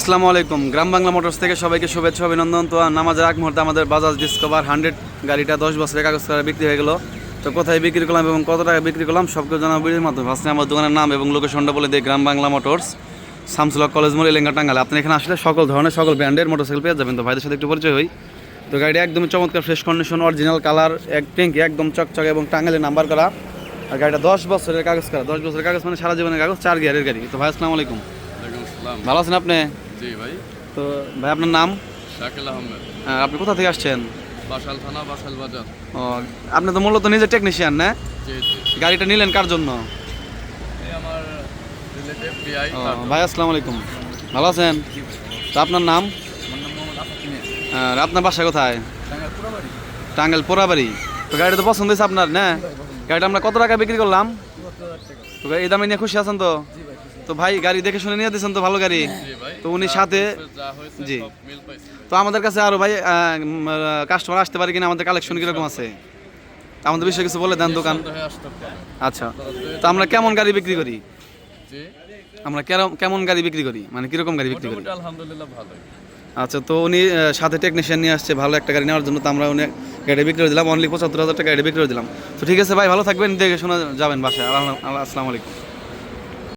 আসসালামু আলাইকুম। গ্রাম বাংলা মোটরস থেকে সবাইকে শুভেচ্ছা অভিনন্দন। তো নামাজের আগ মুহূর্তে আমাদের বাজাজ ডিসকভার হান্ড্রেড গাড়িটা দশ বছরের কাগজ করে বিক্রি হয়ে গেল। তো কোথায় বিক্রি করলাম এবং কত টাকা বিক্রি করলাম সবকে জানাব ভিডিওর মাধ্যমে। ফার্স্টে আমার দোকানের নাম এবং লোকেশনটা বলে দিই গ্রাম বাংলা মোটরস শামসুল্লাহ কলেজ মোড় এলেঙ্গা টাঙ্গালে আপনি এখানে আসলে সকল ধরনের সকল ব্র্যান্ডের মোটরসাইকেল পেয়ে যাবেন। তো ভাইদের সাথে একটু পরিচয় হই। তো গাড়িটা একদম চমৎকার ফ্রেশ কন্ডিশন অরিজিনাল কালার এক ট্যাঙ্কি একদম চকচকে এবং টাঙ্গালে নাম্বার করা। আর গাড়িটা দশ বছরের কাগজ করা। দশ বছরের কাগজ মানে সারা জীবনের কাগজ চার গিয়ারের গাড়ি। তো ভাই আসসালামু আলাইকুম। ভালো আছেন আপনি? জি ভাই। তো ভাই আপনার নাম? শাকিল আহমেদ। আপনি কোথা থেকে আসছেন? বাসাল থানা বাসাল বাজার। ও আপনি তো মূলত নিজে টেকনিশিয়ান না? গাড়িটা নিলেন কার জন্য? এই আমার ভাই আসসালামু আলাইকুম। ভালো আছেন? তো আপনার নাম? আপনার বাসা কোথায়? টাঙ্গাইল টাঙ্গাইল পোড়াবাড়ি। তো গাড়িটা তো পছন্দ হয়েছে আপনার না? গাড়িটা আমরা কত টাকা বিক্রি করলাম? তো এই দামে নিয়ে খুশি আছেন তো? তো ভাই গাড়ি দেখে শুনে নিয়ে দিয়েছেন তো ভালো গাড়ি। তো উনি সাথে জি। তো আমাদের কাছে আরও ভাই কাস্টমার আসতে পারে কিনা আমাদের কালেকশন কীরকম আছে? আমাদের বিষয়ে কিছু বলে দেন দোকান। আচ্ছা। তো আমরা কেমন গাড়ি বিক্রি করি? আমরা কেমন গাড়ি বিক্রি করি? মানে কীরকম গাড়ি বিক্রি করি? আলহামদুলিল্লাহ আচ্ছা তো উনি সাথে টেকনিশিয়ান নিয়ে আসছে ভালো একটা গাড়ি নেওয়ার জন্য তো আমরা উনি গাড়ি বিক্রি করে দিলাম। অনলি পঁচাত্তর হাজার টাকা গাড়ি বিক্রি করে দিলাম। তো ঠিক আছে ভাই ভালো থাকবেন দেখে শোনা যাবেন বাসায়। আসসালামু আলাইকুম।